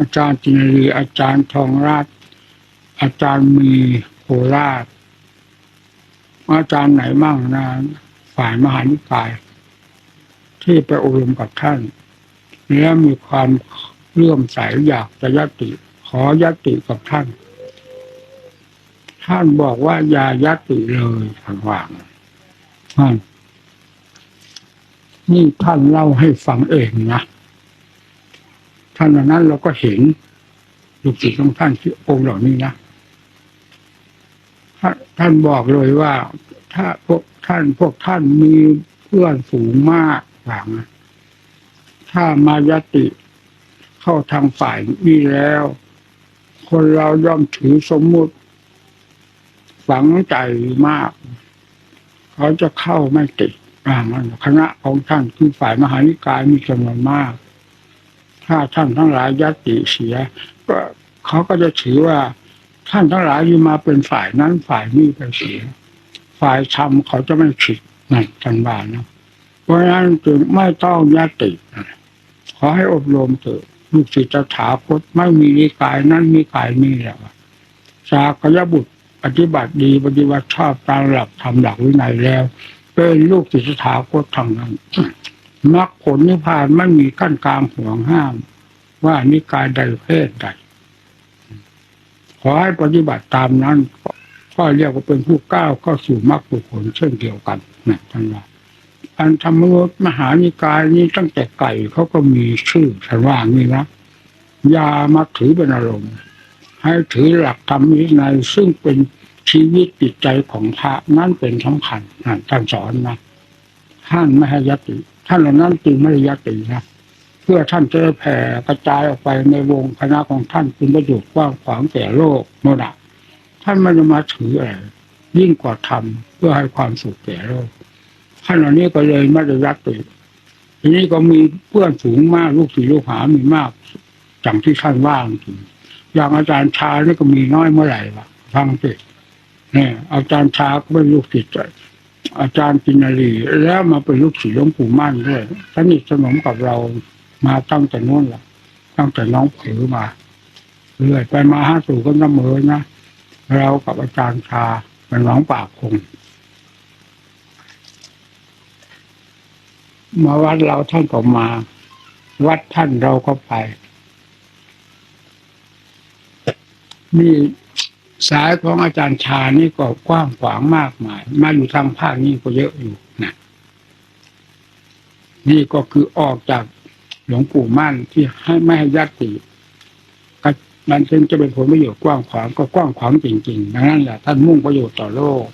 อาจารย์จินรีอาจารย์ทองราช อาจารย์มีโคราช อาจารย์ไหนมั่งนะฝ่ายมหานิกาย ที่ไปอบรมกับท่าน แล้วมีความเลื่อมใสอยากจะยติ ขอยติกับท่าน ท่านบอกว่าอย่ายติเลยทางว่างท่านนี่ท่านเล่าให้ฟังเองนะ ท่านเหล่านั้นเราก็เห็นลูกศิษย์ของท่านที่องค์เหล่านี้นะท่านบอกเลยว่า ถ้าพวกท่านพวกท่านมีเพื่อนสูงมากหลังนะถ้ามายติเข้าทางฝ่ายนี้แล้ว คนเราย่อมถือสมมุติฝังใจมาก เขาจะเข้าไม่ติดอ่ามันคณะของท่านคือฝ่ายมหานิกายมีจำนวนมาก ถ้าท่านทั้งหลายยัติเสีย ก็เขาก็จะถือว่าท่านทั้งหลายที่มาเป็นฝ่ายนั้นฝ่ายนี้ไปเสีย ฝ่ายธรรมเขาจะไม่ผิดนั่นกันบ้านนะเพราะฉะนั้นจึงไม่ต้องยติขอให้อบรมเถอะลูกศิษย์จะถาคตไม่มีนิกายนั้นมีกายนี้แหละสากยบุตรปฏิบัติดีปฏิบัติชอบตามหลักทำหลักวินัยแล้ว เป็นลูกศิษย์ถาคตทางนั้น มรรคผลนิพพานไม่มีกั้นกลางห่วงห้าม ว่านิกายใดเพศใด ขอให้ปฏิบัติตามนั้นก็เรียกว่าเป็นผู้ก้าวเข้าสู่มรรคผลเช่นเดียวกันนะท่านว่าอันธรรมยุทธมหานิกายนี้ตั้งแต่ไก่เขาก็มีชื่อฉันว่างี้นะยามาถือเป็นอารมณ์ให้ถือหลักธรรมวินัยซึ่งเป็นชีวิตจิตใจของพระนั่นเป็นสำคัญนท่านสอนนะท่านไม่ให้ยติ ท่านเหล่านั้นจึงไม่ได้ยตินะเพื่อท่านจะแผ่กระจายออกไปในวงคณะของท่านเป็นประโยชน์กว้างขวางแก่โลกโน่นนะท่านไม่ได้มาถืออะไรยิ่งกว่าทำเพื่อให้ความสุขแก่โลกท่านเหล่านี้ก็เลยไม่ได้ยติทีนี้ก็มีเพื่อนสูงมากลูกศิษย์ลูกหามีมากอย่างที่ท่านว่างจริงอย่างอาจารย์ชานี่ก็มีน้อยเมื่อไหร่ละฟังสิเนี่ยอาจารย์ชาก็เป็นลูกศิษย์ อาจารย์ปินารีแล้วมาเป็นลูกศิษย์หลวงปู่มั่นด้วยสนิทสนมกับเรามาตั้งแต่นู้นแหละตั้งแต่น้องผือมาเรื่อยไปมาห้าสู่ก็น้ำเมอนะเรากับอาจารย์ชาเป็นน้องปากคงมาวัดเราท่านก็มา วัดท่านเราก็ไปนี่ สายของอาจารย์ชานี่ก็กว้างขวางมากมาย มาอยู่ทางภาคนี้ก็เยอะอยู่นะนี่ก็คือออกจากหลวงปู่มั่นที่ให้ไม่ให้ยัดติก็มันจึงจะเป็นผลประโยชน์กว้างขวางก็กว้างขวางจริงๆดังนั้นแหละท่านมุ่งประโยชน์ต่อโลก